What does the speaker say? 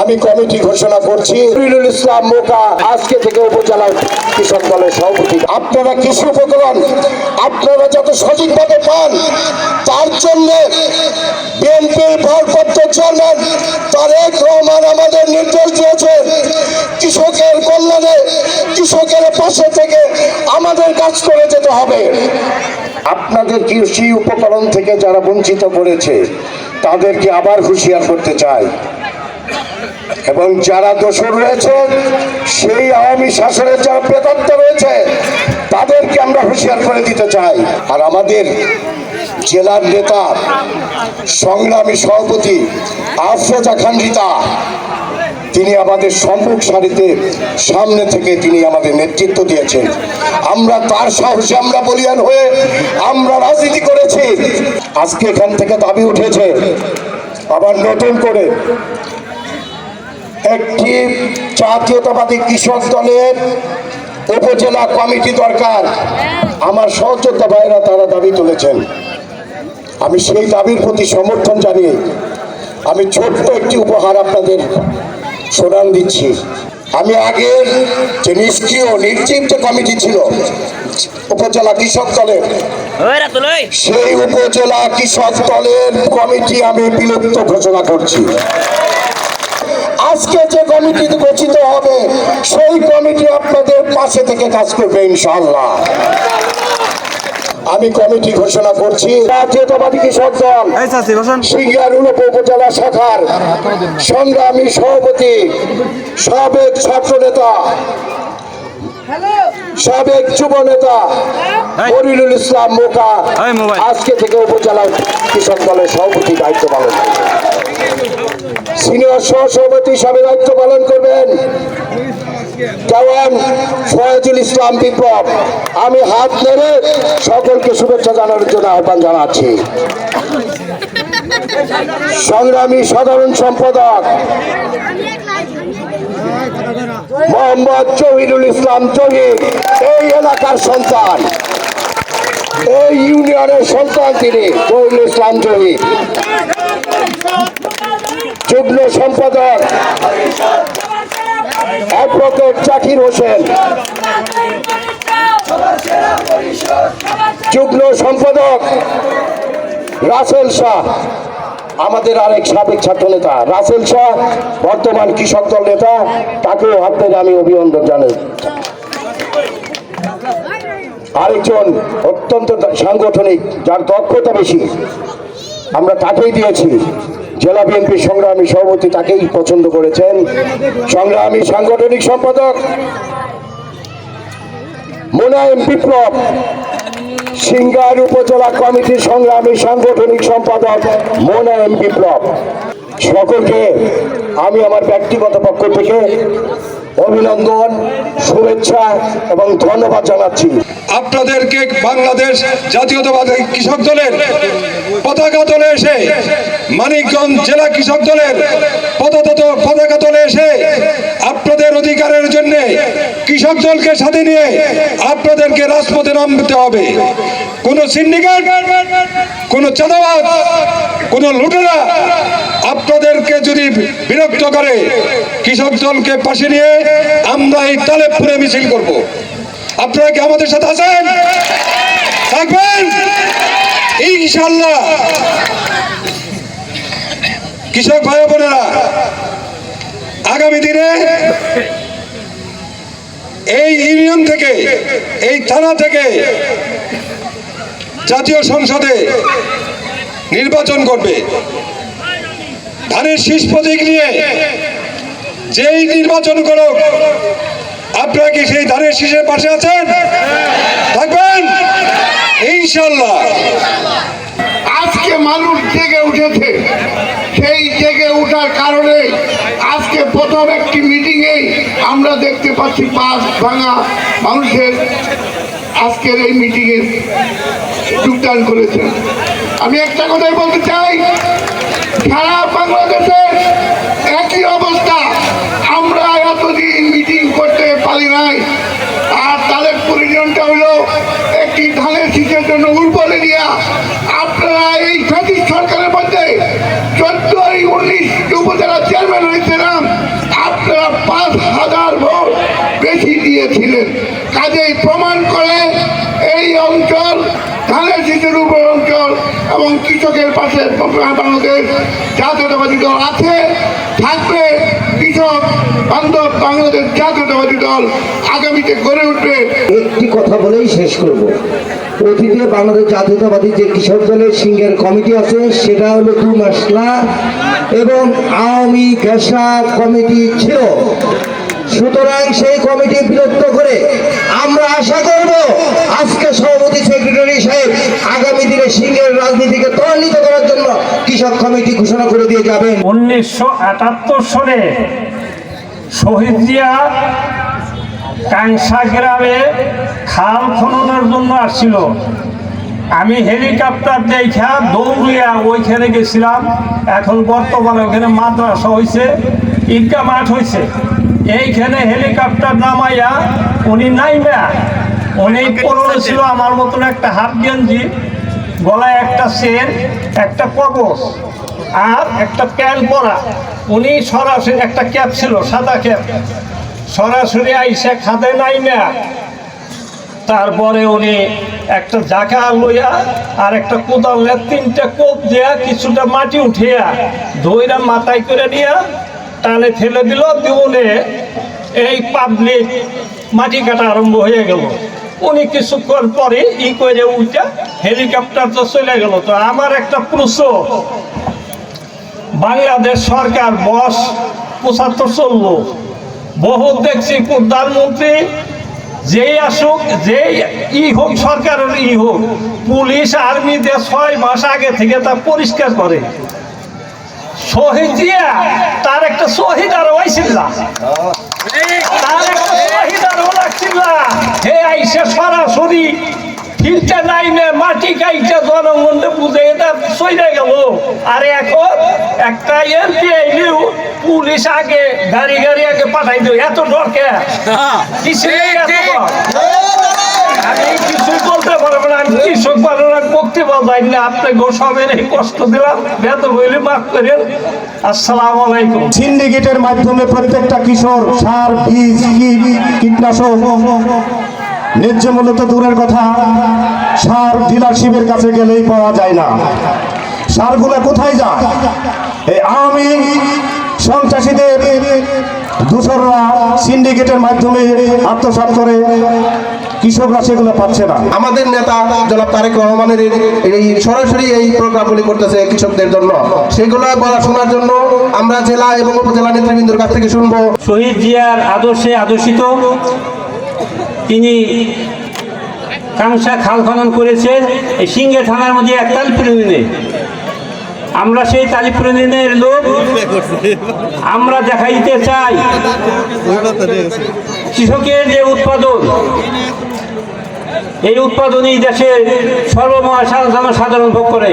আমি কমিটি ঘোষণা করছি। রবিউল ইসলাম মোকা আজকে থেকে উপজেলা কৃষক দলের সভাপতি। আপনারা কৃষি উপকরণ, আপনারা যত সঠিকভাবে পান, তার জন্য বিএনপির ভারপ্রাপ্ত চেয়ারম্যান তারেক রহমান আমাদের নির্দেশ দিয়েছেন, কৃষকের কল্যাণে, কৃষকের পাশে থেকে আমাদের কাজ করে যেতে হবে। আপনাদের কৃষি উপকরণ থেকে যারা বঞ্চিত করেছে, তাদেরকে আবার হুঁশিয়ার করতে চাই। এবং যারা দোষর রয়েছে, সেই আওয়ামী শাসনের যারা বেদান্ত রয়েছে, তাদেরকে আমরা হুঁশিয়ার করে দিতে চাই। আর আমাদের জেলার নেতা, সংগ্রামী সভাপতি আফরোজা খান রীতা, তিনি আমাদের সম্মুখ সারিতে সামনে থেকে তিনি আমাদের নেতৃত্ব দিয়েছেন। আমরা তার সাহসে আমরা বলিয়ান হয়ে আমরা রাজনীতি করেছি। আজকে এখান থেকে দাবি উঠেছে, আবার নতুন করে একটি জাতীয়তাবাদী কৃষক দলের উপজেলা কমিটি দরকার। আমার সহযোদ্ধা ভাইরা তারা দাবি তুলেছেন। আমি সেই দাবির প্রতি সমর্থন জানিয়ে আমি ছোট্ট একটি উপহার আপনাদের শোনান দিচ্ছি। আমি আগের যে নিষ্ক্রিয় নির্জীব যে কমিটি ছিল উপজেলা কৃষক দলের সেই উপজেলা কৃষক দলের কমিটি আমি বিলুপ্ত ঘোষণা করছি। আজকে যে কমিটি গঠিত হবে সেই কমিটি আপনাদের পাশে থেকে কাজ করবে ইনশাআল্লাহ। আমি কমিটি ঘোষণা করছি। জাতীয়তাবাদী কৃষক দল সিঙ্গারুল উপজেলা শাখার সংগ্রামী সভাপতি সাবেক ছাত্র নেতা সাবেক যুব নেতা এই। ইসলাম মোকা আজকে থেকে উপজেলা কৃষক দলের সভাপতি দায়িত্ব পালন। সিনিয়র সহ সভাপতি হিসাবে দায়িত্ব পালন করবেন। ফয়াজুল ইসলাম বিপ্লব। আমি হাত ধরে সকলকে শুভেচ্ছা জানানোর জন্য আহ্বান জানাচ্ছি। সংগ্রামী সাধারণ সম্পাদক মোহাম্মদ জহিরুল ইসলাম জহির এই এলাকার সন্তান, এই ইউনিয়নের সন্তান তিনি জহিরুল ইসলাম জহির যুগ্ম সম্পাদক অ্যাডভোকেট জাকির হোসেন। যুগ্ম সম্পাদক রাসেল শাহ। আমাদের আরেক সাবেক ছাত্র নেতা রাসেল শাহ, বর্তমান কৃষক দল নেতা, তাকেও হাত থেকে আমি অভিনন্দন জানাই। আরেকজন অত্যন্ত সাংগঠনিক, যার দক্ষতা বেশি। আমরা তাকেই দিয়েছি। জেলা বিএনপি সংগ্রামী সভাপতি তাকেই পছন্দ করেছেন। সংগ্রামী সাংগঠনিক সম্পাদক মোনায়েম বিপ্লব, সিঙ্গার উপজেলা কমিটির সংগ্রামী সাংগঠনিক সম্পাদক মোনায়েম বিপ্লব। সকলকে আমি আমার ব্যক্তিগত পক্ষ থেকে অভিনন্দন, শুভেচ্ছা এবং ধন্যবাদ জানাচ্ছি। আপনাদেরকে বাংলাদেশ জাতীয়তাবাদী কৃষক দলের পতাকা তলে এসে, মানিকগঞ্জ জেলা কৃষক দলের পতাকা তলে এসে আপনাদের অধিকারের জন্য কৃষক দলকে সাথে নিয়ে আপনাদেরকে রাজপথে নামতে হবে। কোন সিন্ডিকেট, কোন চাঁদাবাদ কোন লুটেরা আপনাদেরকে যদি বিরক্ত করে কৃষক দলকে পাশে নিয়ে আমরা এই তালেবপুরে মিছিল করব। আপনারা কি আমাদের সাথে আছেন? থাকবেন? ইনশাল্লাহ কৃষক ভাই বোনেরা, আগামী দিনে এই ইউনিয়ন থেকে, এই থানা থেকে জাতীয় সংসদে নির্বাচন করবে। ধানের শীষ প্রতীক নিয়ে যেই নির্বাচন করুক, আপনারা কি সেই ধানের শীষের পাশে আছেন? থাকবেন? ইনশাল্লাহ আজকে মানুষ জেগে উঠেছে। সেই জেগে ওঠার কারণে আজকে প্রথম একটি মিটিংয়ে আমরা দেখতে পাচ্ছি পাঁচ ভাঙা মানুষের আজকের এই মিটিংয়ে যোগদান করেছেন। আমি একটা কথাই বলতে চাই, সারা বাংলাদেশে একই অবস্থা নাই। আর তাদের পরিজনটা হলো একটি ধানের শীষের জন্য উর্বরে দিয়া। আপনারা এই সঠিক সরকারের মধ্যে চোদ্দই উনিশ উপজেলা চেয়ারম্যান হয়েছিলাম, আপনারা পাঁচ হাজার ভোট বেশি দিয়েছিলেন। কাজেই প্রমাণ করে এই অঞ্চল ধানের শীষের উপর অঞ্চল এবং কৃষকের পাশে বাংলাদেশ জাতীয়তাবাদী দল আছে, থাকবে কৃষক বান্ধব বাংলাদেশ জাতীয়তাবাদী দল আগামীতে গড়ে উঠবে। একটি কথা বলেই শেষ করব। অতীতে বাংলাদেশ জাতীয়তাবাদী যে কৃষক দলের সিংহের কমিটি আছে সেটা হলো দু মাসলা এবং আওয়ামী ঘেষা কমিটি ছিল। সুতরাং সেই কমিটি বিলুপ্ত করে আমরা আশা করব আজকে সভাপতি সেক্রেটারি সাহেব আগামী দিনে সিংহের রাজনীতিকে ত্বরান্বিত করার জন্য কৃষক কমিটি ঘোষণা করে দিয়ে যাবেন। উনিশশো আটাত্তর সনে শহীদ জিয়া কাংসা গ্রামে খাল খননের জন্য আসছিল। আমি হেলিকপ্টার দেখা দৌড়িয়া ওইখানে গেছিলাম। এখন বর্তমানে ওখানে মাদ্রাসা হয়েছে ঈদগা মাঠ হয়েছে এইখানে হেলিকপ্টার নামাইয়া উনি নাইমা। উনি পরনে ছিল আমার মতন একটা হাফ গেঞ্জি গলায় একটা সেন একটা কবচ আর একটা প্যান্ট পরা। উনি সরাসরি একটা ক্যাপ ছিল সাদা ক্যাপ। সরাসরি আইসা খাদে নাই না। তারপরে উনি একটা জাকা লইয়া আর একটা কোদাল নিয়ে তিনটা কোপ দিয়া কিছুটা মাটি উঠিয়া ধইরা মাথায় করে দিয়া টানে ফেলে দিল দিউনে এই পাবলিক মাটি কাটা আরম্ভ হয়ে গেল। উনি কিছুক্ষণ পরে ই করে উঠা হেলিকপ্টার তো চলে গেল। তো আমার একটা প্রশ্ন, বাংলাদেশ সরকার বস পঁচাত্তর চলল। বহুত দেখছি প্রধানমন্ত্রী, যেই আসুক, যেই ই হোক, সরকারের ই হোক, পুলিশ, আর্মি দিয়ে ছয় মাস আগে থেকে তা পরিষ্কার করে শহীদ দিয়া তার একটা শহীদ আর না। তার একটা শহীদ আর লাগছিল। হে আইসে সরাসরি ফিল্টার লাইনে মাটি কাইটা জনগণকে বুঝে এটা চলে গেল। আর এখন একটা এমপি আইলেও পুলিশ আগে গাড়ি গাড়ি আগে পাঠাই দিও এত দরকে কিসে এত ডর? আমি কিছু বলতে পারব না আমি কৃষক বানানোর বক্তব্য যাই না আপনি গোসবের এই কষ্ট দিলাম বেত বইলে মাফ করেন। আসসালামু আলাইকুম। সিন্ডিকেটের মাধ্যমে প্রত্যেকটা কিশোর সার বীজ কীট কীটনাশক ন্যায্য মূল্য তো দূরের কথা। সার ডিলারশিপের কাছে গেলেই পাওয়া যায় না। সারগুলো কোথায় যায়? এই আওয়ামী সন্ত্রাসীদের দূষররা সিন্ডিকেটের মাধ্যমে আত্মসাৎ করে। কৃষকরা সেগুলো পাচ্ছে না। আমাদের নেতা জনাব তারেক রহমানের এই- এই সরাসরি এই প্রোগ্রামগুলি করতেছে কৃষকদের জন্য। সেগুলো বলা শোনার জন্য আমরা জেলা এবং উপজেলা নেতৃবৃন্দর কাছ থেকে শুনব। শহীদ জিয়ার আদর্শে আদর্শিত তিনি কাংসা খাল খনন করেছেন এই সিঙ্গে থানার মধ্যে এক তালিপুর আমরা সেই তালিপুর লোক আমরা দেখাইতে চাই। কৃষকের যে উৎপাদন, এই উৎপাদনই দেশের সর্বমহাসাধারণ ভোগ করে।